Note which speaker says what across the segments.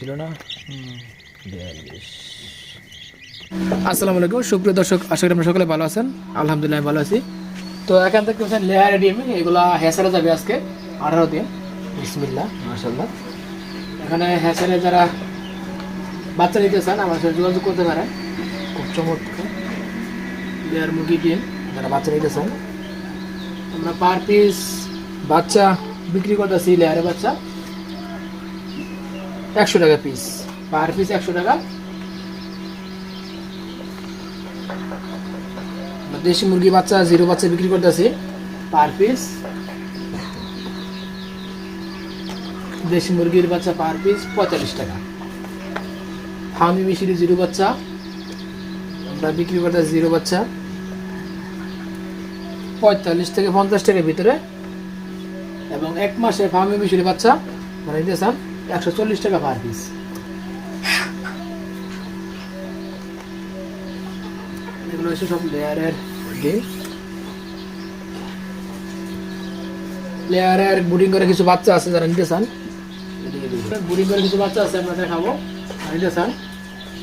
Speaker 1: ছিল না
Speaker 2: আসসালামু আলাইকুম সুপ্রিয় দর্শক, আশা করি আপনারা সকলে ভালো আছেন। আলহামদুলিল্লাহ, ভালো আছি। তো এখান থেকে হচ্ছেন লেয়ার ডিম এগুলা হেসারে যাবে আজকে, আঠারো দিন। বিসমিল্লা মাসাল্লাহ এখানে হেসারে যারা বাচ্চা নিতে চান, আমার সাথে যোগাযোগ করতে পারেন। খুব চমৎকার। লেয়ার মুরগি ডিম, যারা বাচ্চা নিতে চান। আমরা পার পিস বাচ্চা বিক্রি করতেছি লেয়ারে বাচ্চা। একশো টাকা পিস পার পিস একশো টাকা। দেশি মুরগি বাচ্চা জিরো বাচ্চা বিক্রি করতেছি। পার পিস দেশি মুরগির বাচ্চা পার পিস পঁয়তাল্লিশ টাকা। ফার্মি মিশিরি জিরো বাচ্চা। আমরা বিক্রি করতেছি জিরো বাচ্চা। পঁয়তাল্লিশ থেকে পঞ্চাশ টাকার ভিতরে। এবং এক মাসে ফার্মি মিশিরি বাচ্চা। মানে চান একশো চল্লিশ টাকা পার পিস এগুলো হচ্ছে সব লেয়ারের লেয়ারের বুডিং করে কিছু বাচ্চা আছে যারা নিতে চান। বুডিং করে কিছু বাচ্চা আছে আমরা দেখাবো। আর নিতে চান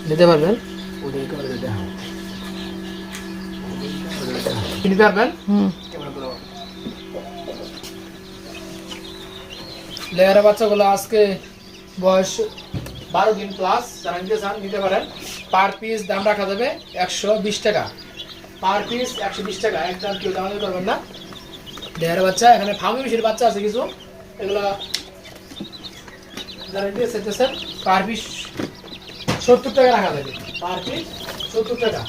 Speaker 2: নিতে পারবেন। বুডিং করে দেখাবো। নিতে পারবেন? লেয়ারের বাচ্চাগুলো আজকে বয়স বারো দিন প্লাস যারা নিতে চান, নিতে পারেন। পার পিস দাম রাখা যাবে একশো বিশ টাকা। পার পিস একশো বিশ টাকা। একদম কেউ দাম করবেন না। লেয়ারের বাচ্চা, এখানে ফার্মি মিশির বাচ্চা আছে কিছু। এগুলো পার পিস সত্তর টাকা রাখা যাবে। পার পিস সত্তর টাকা।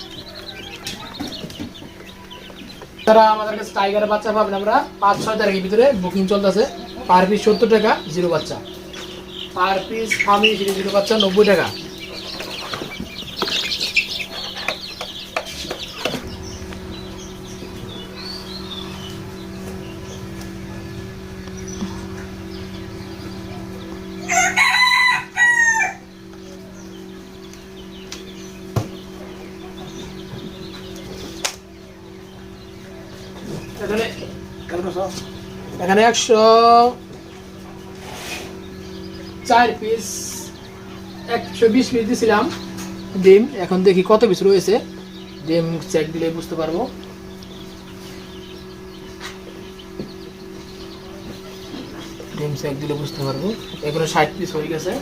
Speaker 2: তারা আমাদের কাছে টাইগারের বাচ্চা পাবেন আমরা, পাঁচ ছয় তারিখের ভিতরে বুকিং চলতেছে। পার পিস সত্তর টাকা, জিরো বাচ্চা। পার পিস ফার্মি জিরো বাচ্চা নব্বই টাকা। এখানে একশো চার পিস একশো বিশ পিস দিয়েছিলাম ডিম, এখন দেখি কত পিস রয়েছে। ডিম চেক দিলে বুঝতে পারব। ডিম চেক দিলে বুঝতে পারব। এগুলো ষাট পিস হয়ে গেছে।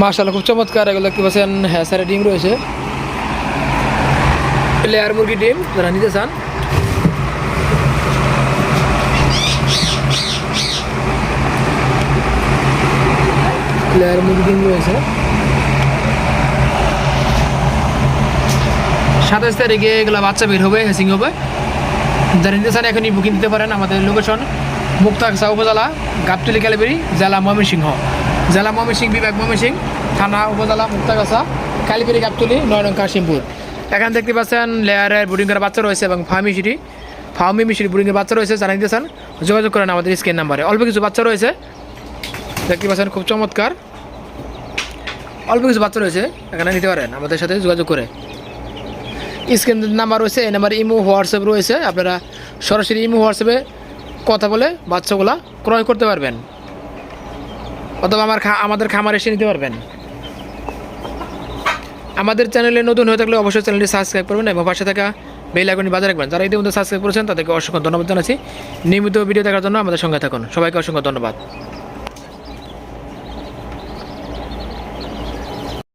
Speaker 2: মার্শাল খুব চমৎকার। এগুলো কি বলছেন হ্যাঁ স্যার ডিম রয়েছে। প্লেয়ার মুরগি ডিম, যারা নিতে চান। লেয়ার মুরগি ডিম রয়েছে। সাতাশ তারিখে এগুলো বাচ্চা বের হবে হেসিং হবে। যারা নিতে চান এখনই বুকিং দিতে পারেন আমাদের লোকেশন মুক্তাগসা উপজেলা, গাবতলি ক্যালিবেরি জেলা ময়মনসিংহ। জেলা ময়মনসিংহ বিভাগ ময়মনসিংহ, থানা উপজেলা মুক্তাগাছা, কালীবাড়ি, গাবতলি নয় নং কাশিমপুর এখানে দেখতে পাচ্ছেন লেয়ারের বোর্ডিং করা বাচ্চা রয়েছে এবং ফার্মি সিটি ফার্মি মিশির বোর্ডিংয়ের বাচ্চা রয়েছে, জানিয়ে দিয়েছেন। যোগাযোগ করেন আমাদের স্ক্রিন নাম্বারে অল্প কিছু বাচ্চা রয়েছে। দেখতে পাচ্ছেন খুব চমৎকার। অল্প কিছু বাচ্চা রয়েছে, এখানে নিতে পারেন, আমাদের সাথে যোগাযোগ করে। স্ক্রিন নাম্বার রয়েছে, এই নাম্বার ইমো, হোয়াটসঅ্যাপ রয়েছে, আপনারা সরাসরি ইমো, হোয়াটসঅ্যাপে কথা বলে বাচ্চাগুলা ক্রয় করতে পারবেন। অথবা আমার খা আমাদের খামার এসে নিতে পারবেন। আমাদের চ্যানেলে নতুন হয়ে থাকলে অবশ্যই চ্যানেলটি সাবস্ক্রাইব করবেন এবং পাশে থাকা বেল আইকনটি বাজার রাখবেন। যারা ইতিমধ্যে সাবস্ক্রাইব করেছেন, তাদেরকে অসংখ্য ধন্যবাদ জানাচ্ছি। নিয়মিত ভিডিও দেখার জন্য আমাদের সঙ্গে থাকুন। সবাইকে অসংখ্য ধন্যবাদ।